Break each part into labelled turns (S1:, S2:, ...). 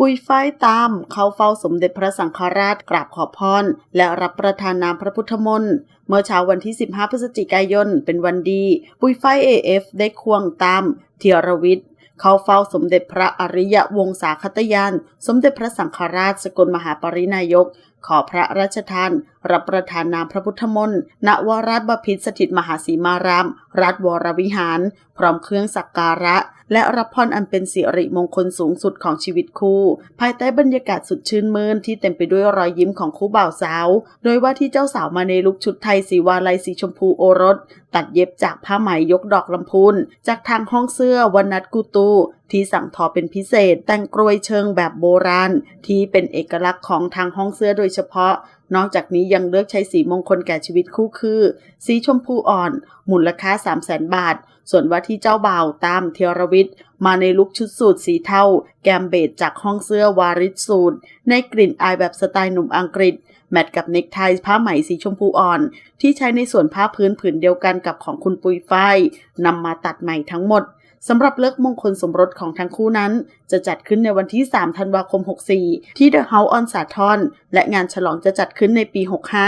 S1: ปุยฝ้ายตามเข้าเฝ้าสมเด็จพระสังฆราชกราบขอพรและรับประทานน้ำพระพุทธมนต์เมื่อเช้าวันที่ 15 พฤศจิกายน เป็นวันดี ปุยฝ้าย AF ได้ควงตามเทียรวิทย์เข้าเฝ้าสมเด็จพระอริยวงศาคตยาน สมเด็จพระสังฆราชสกลมหาปรินายก ขอพระราชทาน รับประทานน้ำพระพุทธมนต์ณวราชบพิตรสถิตมหาสีมารามรัฐวรวิหาร พร้อมเครื่องสักการะ และรับพรอันเป็นสิริมงคลสูงสุดของชีวิตคู่ ภายใต้บรรยากาศสุดชื่นมื่นที่เต็มไปด้วยรอยยิ้มของคู่บ่าวสาว โดยว่าที่เจ้าสาวมาในลุคชุดไทยสีวาลัยสีชมพูโอรส ตัดเย็บจากผ้าไหมยกดอกลำพูนจากทางห้องเสื้อวันนัดกูตู ที่สั่งทอเป็นพิเศษแต่งกรวยเชิงแบบโบราณ ที่เป็นเอกลักษณ์ของทางห้องเสื้อโดยเฉพาะ นอกจากนี้ยังเลือกใช้สีมงคลแก่ชีวิตคู่คือ สีชมพูอ่อน มูลค่า 3 0 0แสนบาท ส่วนว่าที่เจ้าบ่าวตามเทยรวิทย์ มาในลุคชุดสูทสีเทาแกมเบดจากห้องเสื้อวาริสสูทในกลิ่นอายแบบสไตล์หนุ่มอังกฤษแมทกับเนคไทผ้าไหมสีชมพูอ่อน ที่ใช้ในส่วนผ้าพื้นผืนเดียวกันกับของคุณปุยฝ้ายนำมาตัดใหม่ทั้งหมด สำหรับเลิกมงคลสมรสของทั้งคู่นั้น จะจัดขึ้นในวันที่ 3 ธันวาคม 64 ที่ The House on สาทรและงานฉลองจะจัดขึ้นในปี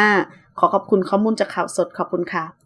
S1: 65 ขอขอบคุณข้อมูลจากข่าวสดขอบคุณค่ะ